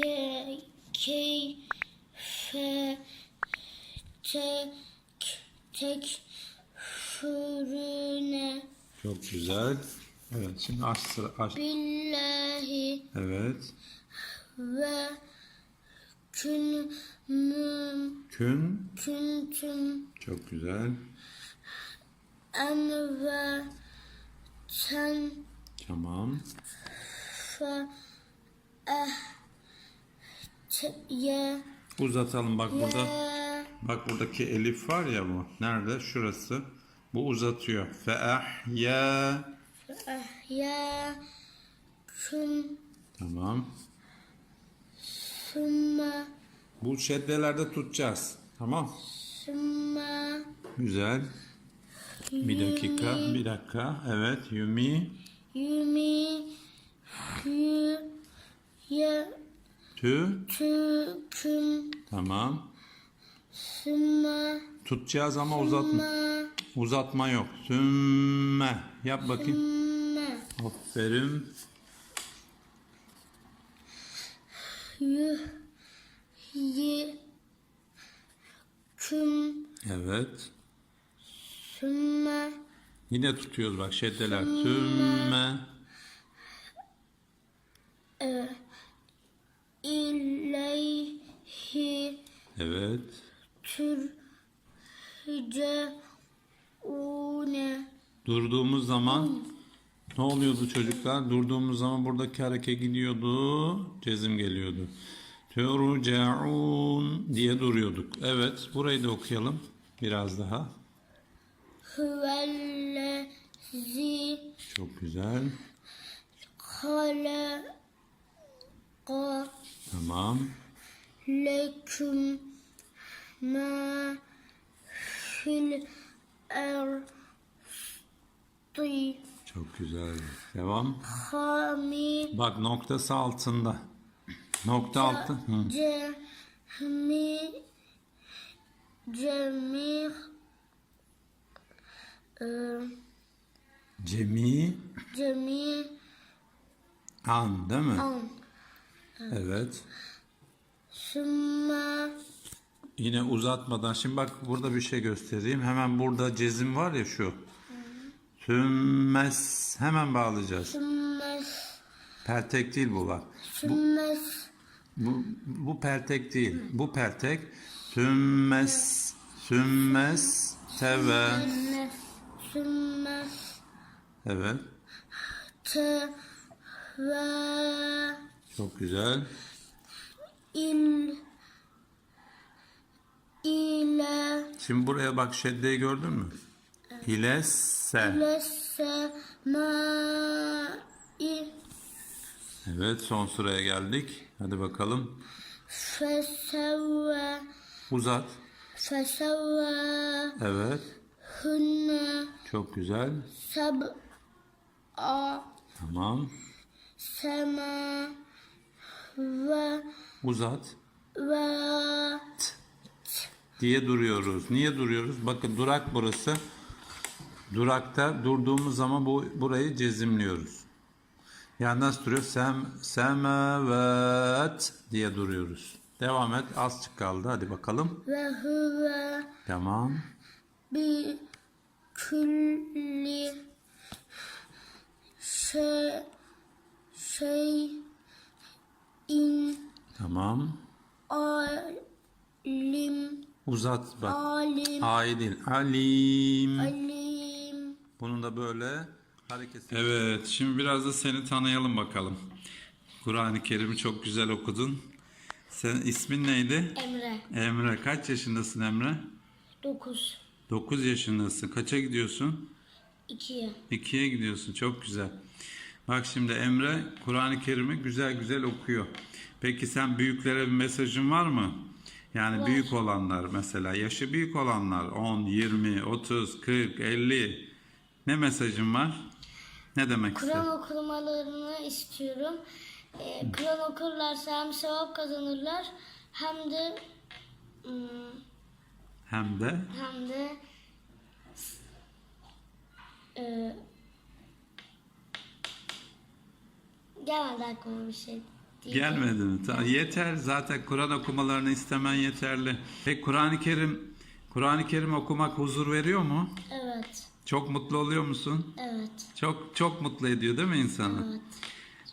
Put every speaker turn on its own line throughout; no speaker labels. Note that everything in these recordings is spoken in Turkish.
ke, keyfe tek tek fırına
Çok güzel. Evet şimdi aç sıra aç.
billahi
Evet.
ve künmüm
Kün.
küntüm
Çok güzel.
en ve ten
Tamam.
fe eh ye
Uzatalım bak burada. Bak buradaki elif var ya bu. Nerede? Şurası. Bu uzatıyor. Feahya.
eh ye kün
Tamam.
sümme
Bu şeddelerde tutacağız. Tamam.
sümme
Güzel. Bir dakika. Bir dakika. Evet. Yumi.
yumi yü ye
Tü.
tüküm
Tamam.
sümme
Tutacağız ama uzatma.
sümme
Uzatma yok. Sümme. Yap bakayım.
sümme
Aferin.
yü yi küm
Evet.
sümme
Yine tutuyoruz bak şeddeler. Sümme.
e,
Evet.
türceune
Durduğumuz zaman ne oluyordu çocuklar? Durduğumuz zaman buradaki hareket gidiyordu. Cezim geliyordu. Turcaun diye duruyorduk. Evet. Burayı da okuyalım. Biraz daha.
huvellezi
Çok güzel.
halaka
Tamam.
leküm ma fil erdi
Çok güzel. Devam.
hamid
Bak noktası altında. Nokta altı. Hı.
cemi cemi e,
Cemi
cemi
an değil mi?
an
Evet.
sümme
Yine uzatmadan şimdi bak burada bir şey göstereyim. Hemen burada cezim var ya şu. Tümmes hemen bağlayacağız.
sümme
Pertek değil bu bak.
sümme
Bu, bu pertek değil. Bu pertek. Tümmes sümmes teve.
sümme sümme
Evet.
te ve
Çok güzel.
il
Şimdi buraya bak şeddeyi gördün mü? İlesse.
lese ma i
Evet son sıraya geldik. Hadi bakalım.
fesevve
Uzat.
fesevve
Evet.
hünne
Çok güzel.
seb'a
Tamam.
sema ve
Uzat.
ve
diye duruyoruz. Niye duruyoruz? Bakın durak burası. Durakta durduğumuz zaman bu burayı cezimliyoruz. Yani nasıl duruyor? Sem, semevet diye duruyoruz. Devam et. Azıcık kaldı. Hadi bakalım.
ve huve
Tamam.
bi külli şey şey in
Tamam.
alim
Uzat bak.
alim
Ay değil. Alim.
alim
Bunun da böyle hareketi. Evet. Şimdi biraz da seni tanıyalım bakalım. Kur'an-ı Kerim'i çok güzel okudun. Sen ismin neydi?
Emre
Emre. Kaç yaşındasın Emre?
9
9 yaşındasın. Kaça gidiyorsun?
2'ye
2'ye gidiyorsun. Çok güzel. Bak şimdi Emre Kur'an-ı Kerim'i güzel güzel okuyor. Peki sen büyüklere bir mesajın var mı? Yani
Var.
büyük olanlar mesela yaşı büyük olanlar 10, 20, 30, 40, 50 ne mesajın var? Ne demek
Kur'an
istiyorsun?
okumalarını istiyorum. Ee, Kur'an okurlarsa hem sevap kazanırlar hem de ım,
Hem de
hem de e, gelmedi aklıma bir şey.
Gelmedi mi? Tamam, yeter zaten Kur'an okumalarını istemen yeterli. Peki Kur'an-ı Kerim Kur'an-ı Kerim okumak huzur veriyor mu?
Evet.
Çok mutlu oluyor musun?
Evet.
Çok çok mutlu ediyor değil mi insanı?
Evet.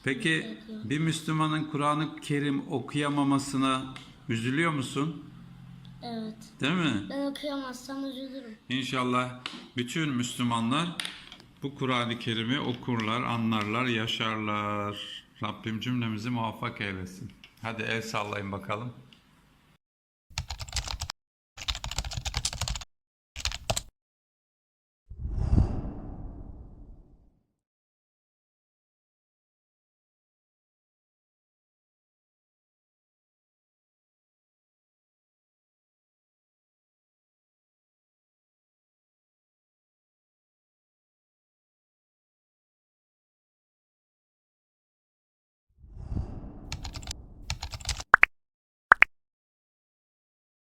Peki bir Müslümanın Kur'an-ı Kerim okuyamamasına üzülüyor musun?
Evet.
Değil mi?
Ben okuyamazsam üzülürüm.
İnşallah bütün Müslümanlar bu Kur'an-ı Kerim'i okurlar, anlarlar, yaşarlar. Rabbim cümlemizi muvaffak eylesin. Hadi el sallayın bakalım.